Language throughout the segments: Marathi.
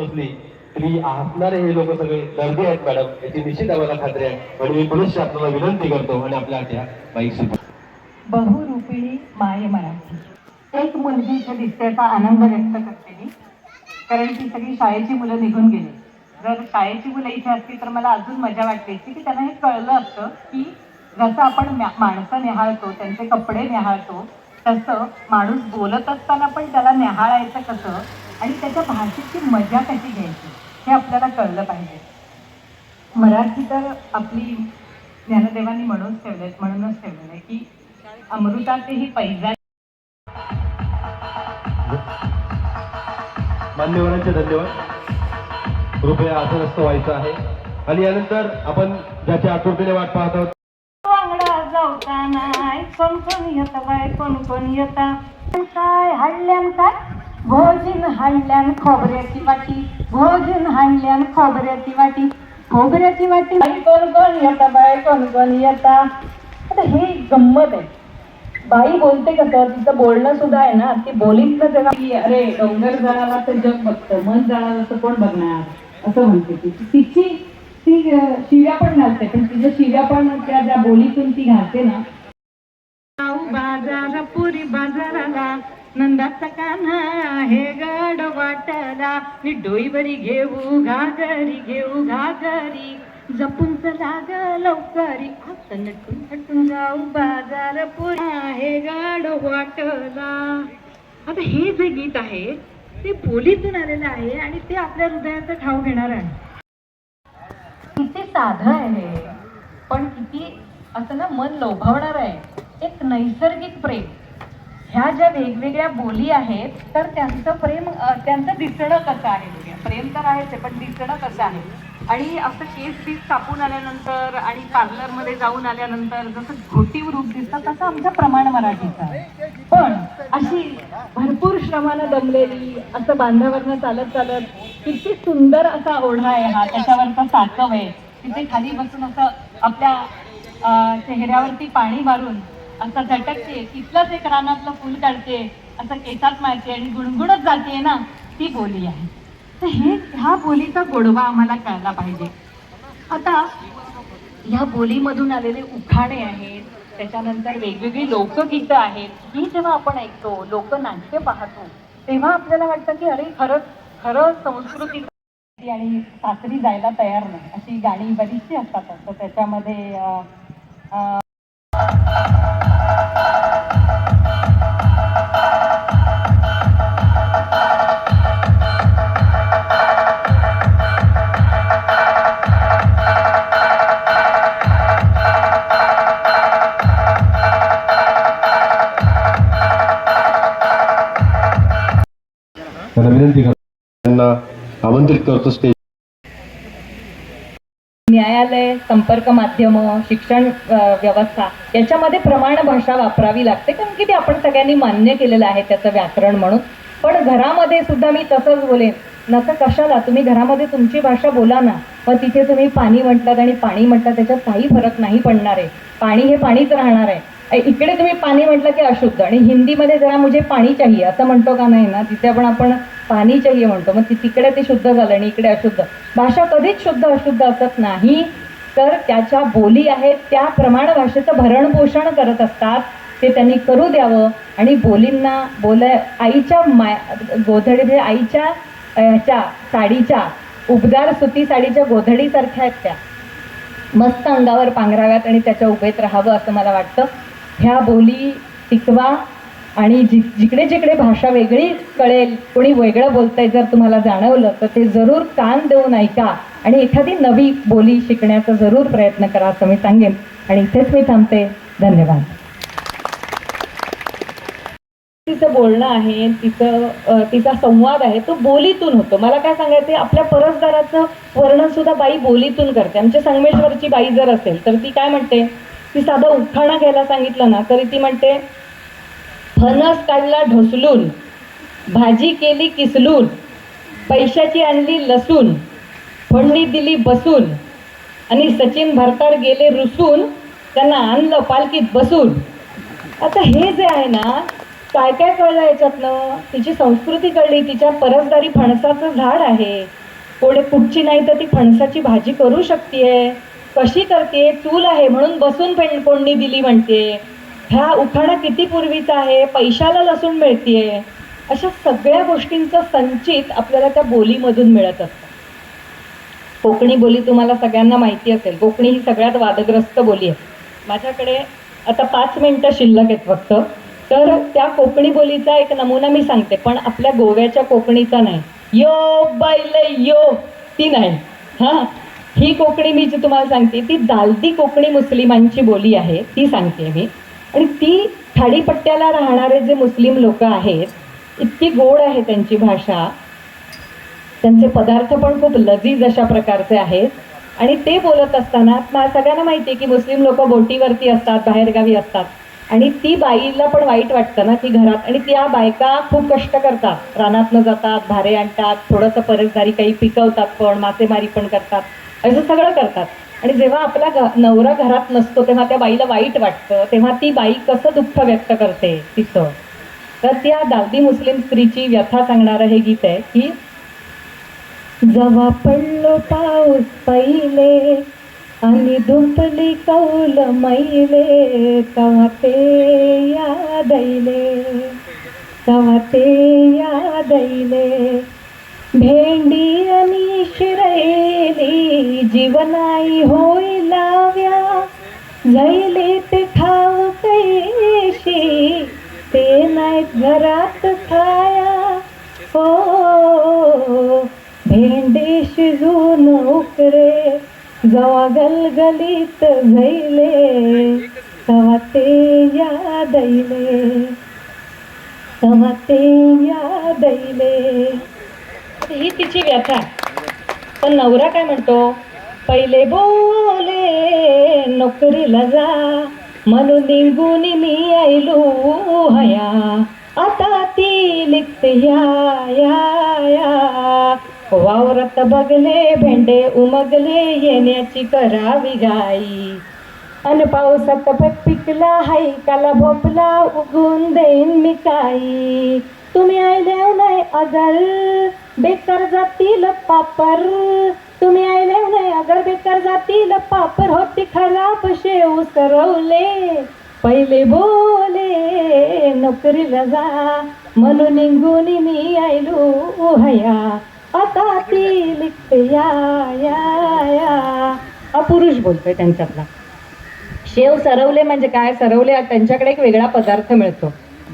असली तरी हे लोक सगळे दर्दी आहेत मॅडम. याची निश्चित आम्हाला खात्री आहे. आणि मी पुनश्च आपल्याला विनंती करतो आणि आपल्या त्या सुद्धा बहुरूपिणी माय मराठी एक मुलगी इथे दिसण्याचा आनंद व्यक्त करते मी. कारण ती सगळी शाळेची मुलं निघून गेली. जर शाळेची मुलं इथे असती तर मला अजून मजा वाटली असती की त्यांना हे कळलं असतं की जसं आपण माणसं निहाळतो त्यांचे कपडे निहाळतो तसं माणूस बोलत असताना पण त्याला निहाळायचं कसं? आणि त्याच्या भाषेची मजा कशी घ्यायची हे आपल्याला कळलं पाहिजे. मराठी तर आपली ज्ञानदेवांनी म्हणूनच ठेवले म्हणूनच ठेवलेलं आहे की अमृतातेही पैजा मान्यवरांचे धन्यवाद. कृपया असं नसतं व्हायचं आहे. आणि यानंतर आपण ज्याच्या आतुरतेने वाट पाहत आहोत जाऊताना कोण कोण येत बाय कोण कोण येता? काय हाडल्यान काय? भोजन हाडल्यान खोबऱ्याची वाटी भोजन हाडल्यान खोबऱ्याची वाटी. खोबऱ्याची वाटी बाई कोण कोण येता बाय कोण कोण येता? आता हे गंमत आहे. बाई बोलते कसं तिचं बोलणं सुद्धा आहे ना ती बोलीतलं ना की अरे डोंगर जळाला तर जग बघतं मन जळाला तर कोण बघणार? असं म्हणते ती. तिची ती शिव्या पण घालते पण तिच्या शिव्या पण त्या ज्या बोलीतून ती घालते ना. बाजार पुरी बाजाराला नंदाचा कान्हा आहे गड वाटला. मी डोईवरी घेऊ घागरी घेऊ घागरी. जपून चला ग लवकरी. आता नटून नटून जाऊ बाजार पुरा आहे गड वाटला. आता हे जे गीत आहे ते बोलीतून आलेलं आहे आणि ते आपल्या हृदयाचा ठाव घेणार आहे. किती साधं आहे पण किती असं ना मन लोभावणार आहे. एक नैसर्गिक प्रेम. ह्या ज्या वेगवेगळ्या बोली आहेत तर त्यांचं प्रेम त्यांचं दिसणं कसं आहे? प्रेम तर आहेच आहे पण दिसणं कसं आहे? आणि असं केस बीस कापून आल्यानंतर आणि पार्लरमध्ये जाऊन आल्यानंतर जसं घोटीव रूप दिसतं तसं आमचं प्रमाण मराठीचं आहे. पण अशी भरपूर श्रमानं दमलेली असं बांधावरनं चालत चालत किती सुंदर असा ओढा आहे हा त्याच्यावरचा साकव आहे. तिथे खाली बसून असं आपल्या चेहऱ्यावरती पाणी मारून असं झटकते तिथलंच एक रानातलं फुल काढते असं केसात मारते आणि गुणगुणत जाते ना ती बोली आहे. तर हे ह्या बोलीचा गोडवा आम्हाला कळला पाहिजे. आता ह्या बोलीमधून आलेले उखाणे आहेत त्याच्यानंतर वेगवेगळी लोकगीतं आहेत. ही जेव्हा आपण ऐकतो लोकनाट्य पाहतो तेव्हा आपल्याला वाटतं की अरे खरंच खरं संस्कृती आणि सासरी जायला तयार नाही. अशी गाणी बरीचशी असतात. तर त्याच्यामध्ये ನನ್ನ ವಿನಂತಿಗಳನ್ನು ಆಮಂತ್ರಿತ न्यायालय संपर्क माध्यम शिक्षण व्यवस्था याच्यामध्ये प्रमाण भाषा वापरावी लागते. कारण की ते आपण सगळ्यांनी मान्य केलेलं आहे त्याचं व्याकरण म्हणून. पण घरामध्ये सुद्धा मी तसंच बोलेन. नका कशाला तुम्ही घरामध्ये तुमची भाषा बोला ना. मग तिथे तुम्ही पाणी म्हटलं आणि पाणी म्हटलं त्याच्यात काही फरक नाही पडणार आहे. पाणी हे पाणीच राहणार आहे. इकडे तुम्ही पाणी म्हटलं की अशुद्ध. आणि हिंदीमध्ये जरा मुझे पाणी चाहिए असं म्हणतो का नाही ना तिथे पण आपण पाणी चाहिए म्हणतो. मग ती तिकडे ते शुद्ध झालं आणि इकडे अशुद्ध. भाषा कधीच शुद्ध अशुद्ध असत नाही तर त्याच्या बोली आहेत त्या प्रमाण भाषेचं भरण पोषण करत असतात. ते त्यांनी करू द्यावं. आणि बोलींना बोलाय आईच्या माय गोधडी म्हणजे आईच्या ह्याच्या साडीच्या उबदार सुती साडीच्या गोधडीसारख्या आहेत त्या. मस्त अंगावर पांघराव्यात आणि त्याच्या उभेत राहावं असं मला वाटतं. ह्या बोली टिकवा आणि जि जिकडे जिकडे भाषा वेगळी कळेल कोणी वेगळं बोलतंय जर तुम्हाला जाणवलं तर ते जरूर कान देऊन ऐका आणि एखादी नवी बोली शिकण्याचा जरूर प्रयत्न करा असं मी सांगेन. आणि इथेच मी थांबते. धन्यवाद. तिचं बोलणं आहे तिचं तिचा संवाद आहे तो बोलीतून होतो. मला काय सांगायचं आपल्या परसदाराचं वर्णन सुद्धा बाई बोलीतून करते. आमच्या संगमेश्वरची बाई जर असेल तर ती काय म्हणते? ती साधं उखाणा घ्यायला सांगितलं ना तरी ती म्हणते फणस काढला ढोसलून भाजी केली किसलून पैशाची आणली लसूण फोडणी दिली बसून आणि सचिन भरताड गेले रुसून त्यांना आणलं पालखीत बसून. आता हे जे आहे ना काय काय कळलं याच्यातनं? तिची संस्कृती कळली तिच्या परसदारी फणसाचं झाड आहे. कोणी कुठची नाही तर ती फणसाची भाजी करू शकते कशी करते? चूल आहे म्हणून बसून पेन दिली म्हणते. ह्या उखाणा किती पूर्वीचा आहे? पैशाला लसूण मिळतीये. अशा सगळ्या गोष्टींचं संचित आपल्याला त्या बोलीमधून मिळत असतं. कोकणी बोली तुम्हाला सगळ्यांना माहिती असेल. कोकणी ही सगळ्यात वादग्रस्त बोली आहे. माझ्याकडे आता पाच मिनटं शिल्लक आहेत फक्त. तर त्या कोकणी बोलीचा एक नमुना मी सांगते पण आपल्या गोव्याच्या कोकणीचा नाही. यो बैल यो ती नाही. हां. ही कोकणी मी जी तुम्हाला सांगते ती दालती कोकणी मुस्लिमांची बोली आहे ती सांगते मी. आणि ती खाडीपट्ट्याला राहणारे जे मुस्लिम लोक आहेत इतकी गोड आहे त्यांची भाषा. त्यांचे पदार्थ पण खूप लजीज अशा प्रकारचे आहेत. आणि ते बोलत असताना मा- सगळ्यांना माहिती आहे की मुस्लिम लोक बोटीवरती असतात बाहेरगावी असतात. आणि ती बाईला पण वाईट वाटतं ना ती घरात. आणि त्या बायका खूप कष्ट करतात. रानातनं जातात भारे आणतात थोडंसं परसदारी काही पिकवतात पण मासेमारी पण करतात. असं सगळं करतात. आणि जेव्हा आपला घ नवरा घरात नसतो तेव्हा त्या बाईला वाईट वाटतं. तेव्हा ती बाई कसं दुःख व्यक्त करते तिचं तर त्या दावदी मुस्लिम स्त्रीची व्यथा सांगणारं हे गीत आहे की जवा पडलो पाऊस पहिले आणि दुपली कौल मैले तवा ते यादैले तवा ते यादैले भेंडी आणि शिरेली जीवनाई होई लाव्या. झैले ते खाव कैशी ते नाहीत घरात खाया. हो भेंडी शिजून उकरे जवा गलगलीत झैले तवा ते यादैले तवा ते यादैले. ही तिची व्यथा. पण नवरा काय म्हणतो? पहिले बोले नोकरीला जा. म्हणून निघून मी आयलो हया. आता ती लिखते या या या. वावरात बघले भेंडे उमगले येण्याची करावी गाई. अन पावसात पिकला हाय काला भोपला उगून देईन मी काही. तुम्ही आयल्या नाही अगर बेकार जातील पापर. तुम्ही आयल्या नाही अगर बेकार जातील पापर. होती खराब शेव सरवले पहिले बोले नोकरीला जा. म्हणून निघून मी आयलो हया. आता ती लिखते या या या. बोलतोय त्यांच्यातला. शेव सरवले म्हणजे काय? सरवले त्यांच्याकडे एक वेगळा पदार्थ मिळतो.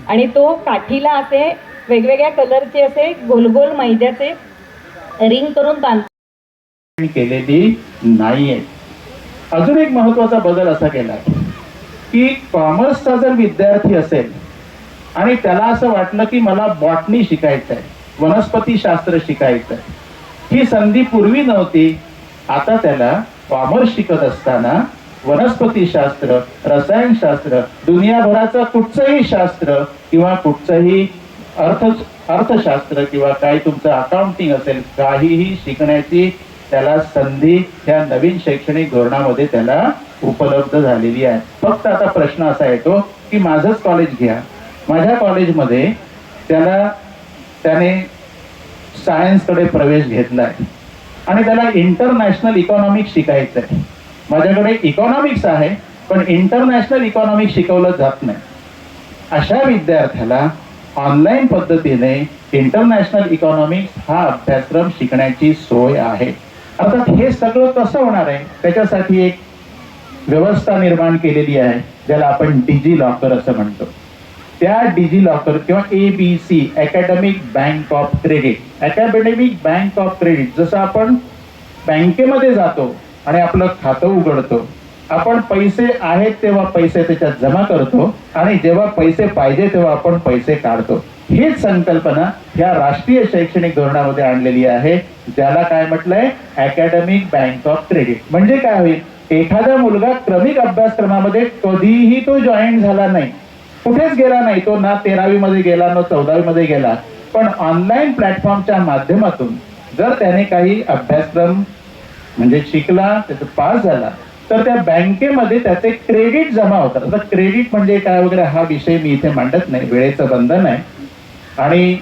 आणि तो काठीला असे वेगवेगळ्या कलरचे असे गोल गोल मैद्याचे रिंग करून बांध केलेली नाहीये अजून एक महत्त्वाचा बदल असा केला की कॉमर्सचा जर विद्यार्थी असेल आणि त्याला असं वाटलं की मला बॉटनी शिकायचं आहे वनस्पती शास्त्र शिकायचं आहे ही संधी पूर्वी नव्हती. आता त्याला कॉमर्स शिकत असताना वनस्पती शास्त्र रसायनशास्त्र दुनियाभराचं कुठचंही शास्त्र किंवा कुठचंही अर्थ अर्थशास्त्र किंवा काही तुमचं अकाउंटिंग असेल काहीही शिकण्याची त्याला संधी त्या नवीन शैक्षणिक धोरणामध्ये त्याला उपलब्ध झालेली आहे. फक्त आता प्रश्न असा येतो की माझंच कॉलेज घ्या. माझ्या कॉलेजमध्ये त्याला त्याने सायन्सकडे प्रवेश घेतला आहे आणि त्याला इंटरनॅशनल इकॉनॉमिक्स शिकायचं आहे माझ्याकडे इकॉनॉमिक्स आहे पण इंटरनॅशनल इकॉनॉमिक्स शिकवलं जात नाही. अशा विद्यार्थ्याला ऑनलाईन पद्धतीने इंटरनॅशनल इकॉनॉमिक्स हा अभ्यासक्रम शिकण्याची सोय आहे. अर्थात हे सगळं कसं होणार आहे? त्याच्यासाठी एक व्यवस्था निर्माण केलेली आहे ज्याला आपण डिजी लॉकर असं म्हणतो. त्या डिजी लॉकर किंवा A B C academic bank of credit academic bank of credit जसं आपण बँकेमध्ये जातो आणि आपलं खातं उघडतो आपण पैसे आहेत तेव्हा पैसे त्याच्यात जमा करतो आणि जेव्हा पैसे पाहिजे तेव्हा आपण पैसे काढतो. हीच संकल्पना या राष्ट्रीय शैक्षणिक धोरणामध्ये आणलेली आहे ज्याला काय म्हटलंय? अकॅडमिक बँक ऑफ क्रेडिट म्हणजे काय होईल? एखादा मुलगा क्रमिक अभ्यासक्रमामध्ये कधीही तो जॉईन झाला नाही. कुठेच गेला नाही. तो ना तेरावी मध्ये गेला ना चौदावी मध्ये गेला. पण ऑनलाईन प्लॅटफॉर्मच्या माध्यमातून जर त्याने काही अभ्यासक्रम म्हणजे शिकला त्याचा पास झाला तर त्या बँकेमध्ये त्याचे क्रेडिट जमा होतात. आता क्रेडिट म्हणजे काय वगैरे हा विषय मी इथे मांडत नाही. वेळेचं बंधन आहे आणि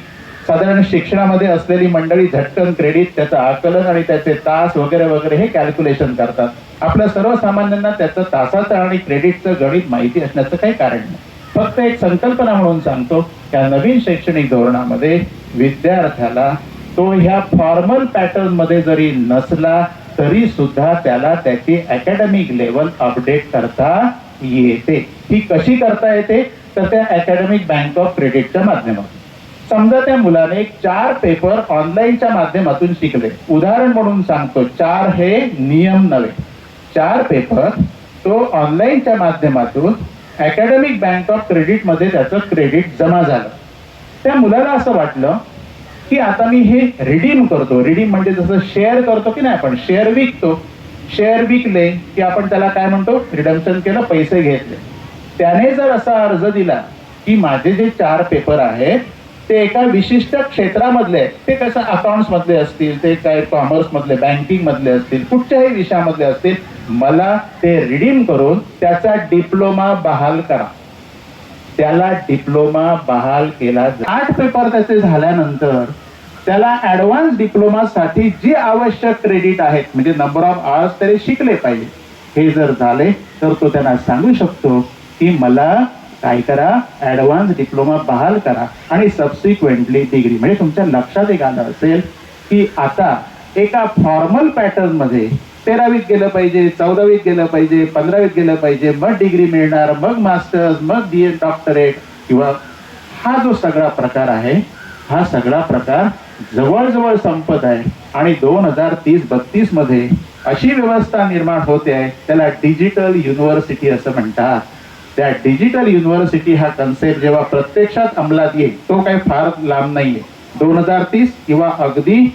साधारण शिक्षणामध्ये असलेली मंडळी झटकन क्रेडिट त्याचं आकलन आणि त्याचे तास वगैरे वगैरे हे कॅल्क्युलेशन करतात. आपल्या सर्वसामान्यांना त्याचं तासाचं आणि क्रेडिटचं गणित माहिती असण्याचं काही कारण नाही. फक्त एक संकल्पना म्हणून सांगतो त्या नवीन शैक्षणिक धोरणामध्ये विद्यार्थ्याला तो ह्या फॉर्मल पॅटर्नमध्ये जरी नसला तरी सुद्धा त्याला त्याची अकॅडमिक लेवल अपडेट करता येते. ही कशी करता येते? तर त्या अकॅडमिक बँक ऑफ क्रेडिटच्या माध्यमातून. समजा त्या मुलाने चार पेपर ऑनलाईनच्या माध्यमातून शिकले. उदाहरण म्हणून सांगतो चार हे नियम नव्हे. चार पेपर तो ऑनलाईनच्या माध्यमातून अकॅडमिक बँक ऑफ क्रेडिटमध्ये त्याचं क्रेडिट जमा झालं. त्या मुलाला असं वाटलं की आता मी हे रिडीम करतो. रिडीम म्हणजे जसं शेअर करतो की नाही आपण शेअर विकतो. शेअर विकले की आपण त्याला काय म्हणतो? रिडम्शन केलं पैसे घेतले. त्याने जर असा अर्ज दिला की माझे जे चार पेपर आहेत ते एका विशिष्ट क्षेत्रामधले ते कसं अकाउंट्स मधले असतील ते काय कॉमर्स मधले बँकिंग मधले असतील कुठच्याही विषयामधले असतील मला ते रिडीम करून त्याचा डिप्लोमा बहाल करा. त्याला डिप्लोमा बहाल केला आठ पेपर त्याचे झाल्यानंतर त्याला ऍडव्हान्स डिप्लोमा साठी जी आवश्यक क्रेडिट आहेत म्हणजे नंबर ऑफ आवर्स तरी शिकले पाहिजे. हे जर झाले तर तो त्यांना सांगू शकतो की मला काय करा ऍडव्हान्स डिप्लोमा बहाल करा. आणि सबसिक्वेंटली डिग्री म्हणजे तुमच्या लक्षात एक आलं असेल की आता एका फॉर्मल पॅटर्नमध्ये तेरावीत गेलं पाहिजे चौदावीत गेलं पाहिजे पंधरावीत गेलं पाहिजे मग डिग्री मिळणार मग मास्टर्स मग बी एड डॉक्टरेट किंवा हा जो सगळा प्रकार आहे हा सगळा प्रकार जवळजवळ संपत आहे. आणि दोन हजार तीस बत्तीसमध्ये अशी व्यवस्था निर्माण होते आहे त्याला डिजिटल युनिव्हर्सिटी असं म्हणतात. त्या डिजिटल युनिव्हर्सिटी हा कन्सेप्ट जेव्हा प्रत्यक्षात अंमलात येईल तो काही फार लांब नाहीये. दोन हजार तीस किंवा अगदी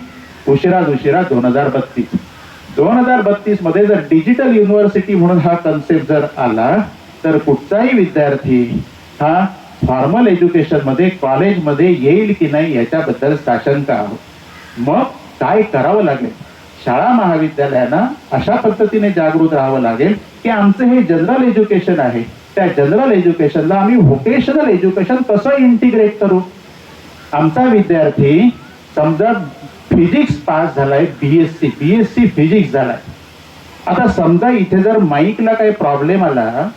उशिरा उशिरा दोन हजार बत्तीस. दोन हजार बत्तीसमध्ये जर डिजिटल युनिव्हर्सिटी म्हणून हा कन्सेप्ट जर आला तर कुठचाही विद्यार्थी हा फॉर्मल एज्युकेशनमध्ये कॉलेजमध्ये येईल की नाही याच्याबद्दल साशंक आहोत. मग काय करावं लागेल? शाळा महाविद्यालयांना अशा पद्धतीने जागृत राहावं लागेल की आमचं हे जनरल एज्युकेशन आहे. त्या जनरल एज्युकेशनला आम्ही व्होकेशनल एज्युकेशन कसं इंटिग्रेट करू? आमचा विद्यार्थी समजा फिजिक्स पास झालाय बीएससी बीएससी फिजिक्स झालाय. आता समजा इथे जर माईकला काही प्रॉब्लेम आला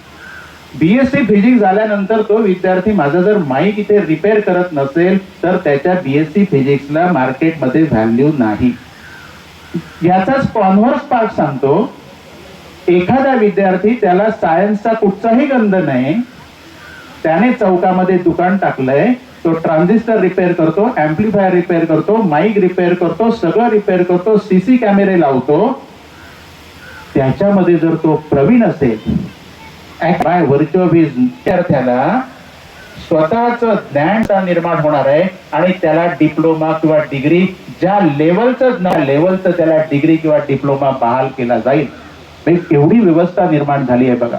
बीएससी फिजिक्स झाल्यानंतर तो विद्यार्थी माझा जर माईक इथे रिपेअर करत नसेल तर त्याच्या बीएससी फिजिक्सला मार्केटमध्ये व्हॅल्यू नाही. याचाच कॉन्व्हर्स पार्ट सांगतो एखादा विद्यार्थी त्याला सायन्सचा कुठचाही गंध नाही त्याने चौकामध्ये दुकान टाकलंय तो ट्रान्झिस्टर रिपेअर करतो अँप्लिफायर रिपेअर करतो माईक रिपेअर करतो सगळं रिपेअर करतो सीसी कॅमेरे लावतो. त्याच्यामध्ये जर तो प्रवीण असेल काय व्हर्च्यू ऑफ विद्यार्थ्याला स्वतःच ज्ञान निर्माण होणार आहे आणि त्याला डिप्लोमा किंवा डिग्री ज्या लेवलचं लेवलचं त्याला डिग्री किंवा डिप्लोमा बहाल केला जाईल. म्हणजे एवढी व्यवस्था निर्माण झाली आहे बघा.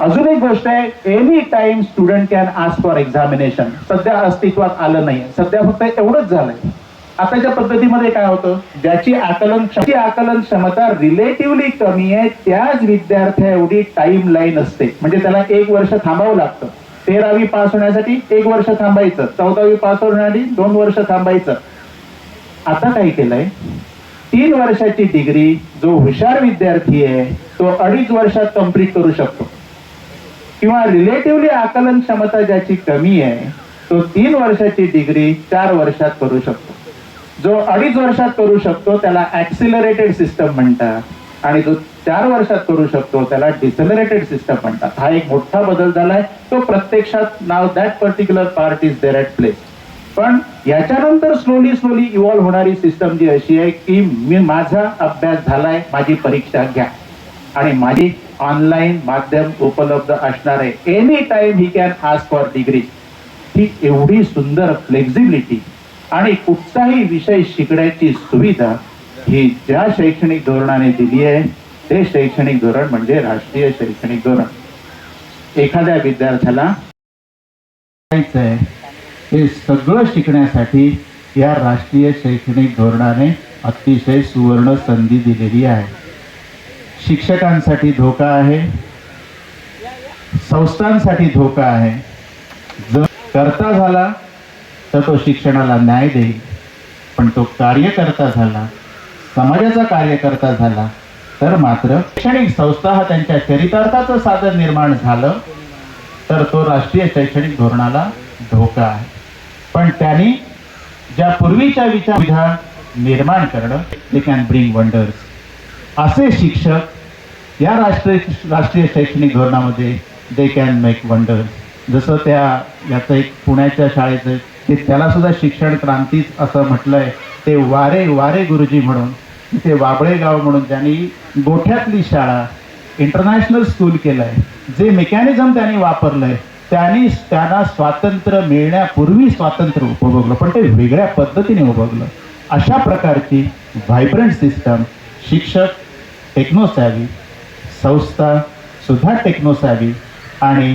अजून एक गोष्ट आहे any time student can ask for examination सध्या अस्तित्वात आलं नाही सध्या फक्त एवढंच झालंय. आताच्या पद्धतीमध्ये काय होतं? ज्याची आकलन क्षमता आकलन क्षमता रिलेटिव्हली कमी आहे त्याच विद्यार्थ्या एवढी टाइम लाईन असते. म्हणजे त्याला एक वर्ष थांबावं लागतं. तेरावी पास होण्यासाठी एक वर्ष थांबायचं. चौदावी पास होण्यासाठी दोन वर्ष थांबायचं. आता काय केलंय? तीन वर्षाची डिग्री जो हुशार विद्यार्थी आहे तो अडीच वर्षात कंप्लीट करू शकतो. किंवा रिलेटिव्हली आकलन क्षमता ज्याची कमी आहे तो तीन वर्षाची डिग्री चार वर्षात करू शकतो. जो अडीच वर्षात करू शकतो त्याला ऍक्सिलरेटेड सिस्टम म्हणतात. आणि जो चार वर्षात करू शकतो त्याला डिसलरेटेड सिस्टम म्हणतात. हा एक मोठा बदल झालाय. तो प्रत्यक्षात नाव that particular part is there at place पण याच्यानंतर स्लोली स्लोली इव्हॉल्व्ह होणारी सिस्टम जी अशी आहे की मी माझा अभ्यास झालाय माझी परीक्षा घ्या. आणि माझी ऑनलाईन माध्यम उपलब्ध असणार आहे. Any time he can ask for degree ही एवढी सुंदर फ्लेक्झिबिलिटी आणि कुठचाही विषय शिकण्याची सुविधा ही ज्या शैक्षणिक धोरणाने दिली आहे ते शैक्षणिक धोरण म्हणजे राष्ट्रीय शैक्षणिक धोरण. एखाद्या विद्यार्थ्याला आहे हे सगळं शिकण्यासाठी या राष्ट्रीय शैक्षणिक धोरणाने अतिशय सुवर्ण संधी दिलेली आहे. शिक्षकांसाठी धोका आहे. संस्थांसाठी धोका आहे. जर करता झाला तर तो शिक्षणाला न्याय देईल. पण तो कार्यकर्ता झाला समाजाचा कार्यकर्ता झाला तर मात्र शैक्षणिक संस्था हा त्यांच्या चरितार्थाचं साधन निर्माण झालं तर तो राष्ट्रीय शैक्षणिक धोरणाला धोका आहे. पण त्यांनी ज्या पूर्वीच्या विचार निर्माण करणं दे कॅन ब्रिंग वंडर्स असे शिक्षक या राष्ट्रीय राष्ट्रीय शैक्षणिक धोरणामध्ये दे कॅन मेक वंडर जसं त्या याचं एक पुण्याच्या शाळेचं ते त्यालासुद्धा शिक्षण क्रांतीच असं म्हटलंय. ते वारे वारे गुरुजी म्हणून तिथे वाबळे गाव म्हणून त्यांनी गोठ्यातली शाळा इंटरनॅशनल स्कूल केलंय. जे मेकॅनिझम त्यांनी वापरलंय त्यांनी त्यांना स्वातंत्र्य मिळण्यापूर्वी स्वातंत्र्य उपभोगलं पण ते वेगळ्या पद्धतीने उपभोगलं. अशा प्रकारची व्हायब्रंट सिस्टम शिक्षक टेक्नोसॅवी संस्था सुद्धा टेक्नोसॅवी आणि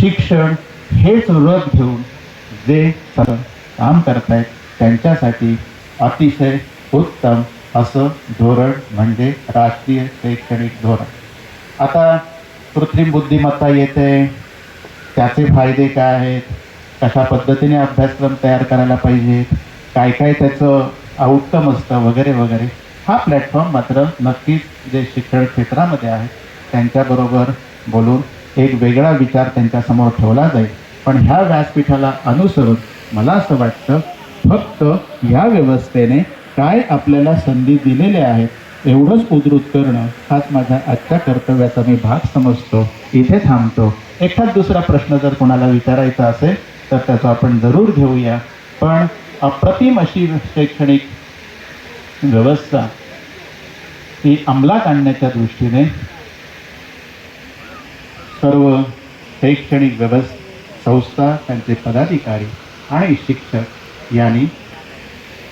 शिक्षण हेच व्रत घेऊन जे सगळं काम करतायत त्यांच्यासाठी अतिशय उत्तम असं धोरण म्हणजे राष्ट्रीय शैक्षणिक धोरण. आता कृत्रिम बुद्धिमत्ता येते त्याचे फायदे काय आहेत कशा पद्धतीने अभ्यासक्रम तयार करायला पाहिजेत काय काय त्याचं आउटकम असतं वगैरे वगैरे. हा प्लॅटफॉर्म मात्र नक्कीच जे शिक्षण क्षेत्रामध्ये आहे त्यांच्याबरोबर बोलून एक वेगळा विचार त्यांच्यासमोर ठेवला जाईल. पण ह्या व्यासपीठाला अनुसरून मला असं वाटतं फक्त ह्या व्यवस्थेने काय आपल्याला संधी दिलेल्या आहेत एवढंच उद्धृत करणं हाच माझ्या आजच्या कर्तव्याचा मी भाग समजतो. इथे थांबतो. एखाद दुसरा प्रश्न जर कोणाला विचारायचा असेल तर त्याचा आपण जरूर घेऊया. पण अप्रतिम अशी शैक्षणिक व्यवस्था ही अंमलात आणण्याच्या दृष्टीने सर्व शैक्षणिक व्यवस्था संस्था त्यांचे पदाधिकारी आणि शिक्षक यांनी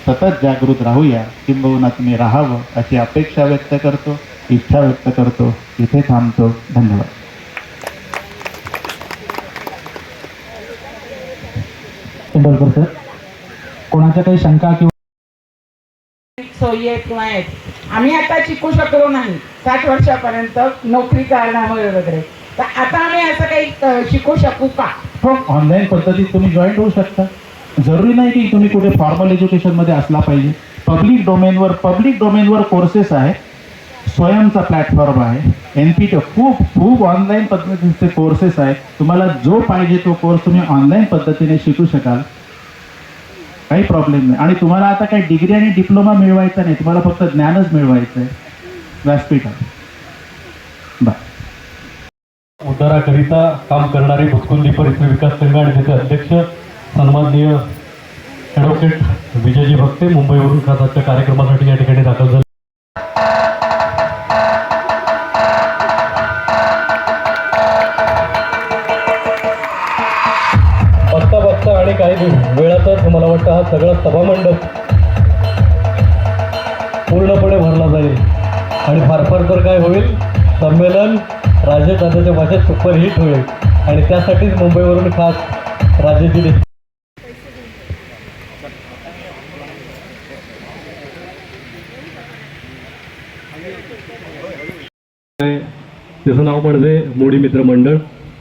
सतत जागृत राहूया. किंबहुना तुम्ही राहावं अशी अपेक्षा व्यक्त करतो इच्छा व्यक्त करतो. इथे थांबतो. धन्यवाद. सर कोणाच्या काही शंका किंवा सोयी आहेत किंवा आहेत आम्ही आता शिकू शकलो नाही. साठ वर्षापर्यंत नोकरी कारणामुळे वगैरे. तर आता आम्ही असं काही शिकू शकू का? हो ऑनलाईन पद्धतीत तुम्ही जॉईन होऊ शकता. जरुरी नाही की तुम्ही कुठे फॉर्मल एज्युकेशनमध्ये असला पाहिजे. पब्लिक डोमेनवर पब्लिक डोमेनवर कोर्सेस आहे. स्वयंचा प्लॅटफॉर्म आहे. एन पी खूप खूप ऑनलाईन पद्धतीचे कोर्सेस आहेत. तुम्हाला जो पाहिजे तो कोर्स तुम्ही ऑनलाईन पद्धतीने शिकू शकाल. काही प्रॉब्लेम नाही. आणि तुम्हाला आता काही डिग्री आणि डिप्लोमा मिळवायचा नाही. तुम्हाला फक्त ज्ञानच मिळवायचं आहे व्यासपीठात. बाय उद्धाराकरिता काम करणारे भुतकुंडी परिसर विकास संघ आणि त्याचे अध्यक्ष सन्माननीय ॲडव्होकेट विजयजी भक्ते मुंबईवरून खास आजच्या कार्यक्रमासाठी या ठिकाणी दाखल झाले. राजकारणाच्या भाषेत सुपरहिट होईल. आणि त्यासाठीच मुंबईवरून खास राज्याची दे- त्याचं नाव म्हणजे मोडी मित्र मंडळ.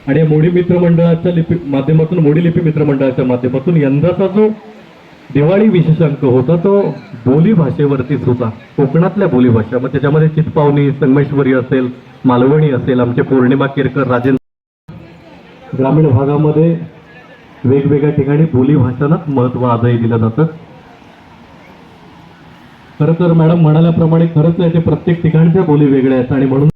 आणि या मोडी मित्र मंडळाच्या लिपी माध्यमातून मोडी लिपी मित्र मंडळाच्या माध्यमातून यंदाचा जो दिवाळी विशेषांक होता तो बोली भाषेवरतीच होता कोकणातल्या बोली भाषा मग त्याच्यामध्ये चितपावनी संगमेश्वरी असेल मालवणी असेल आमचे पौर्णिमा केरकर राजेंद्र ग्रामीण भागामध्ये वेगवेगळ्या ठिकाणी बोली भाषांनाच महत्त्व आजही दिलं जातं. खरं तर मॅडम म्हणाल्याप्रमाणे खरंच याचे प्रत्येक ठिकाणच्या बोली वेगळ्या आहेत आणि म्हणून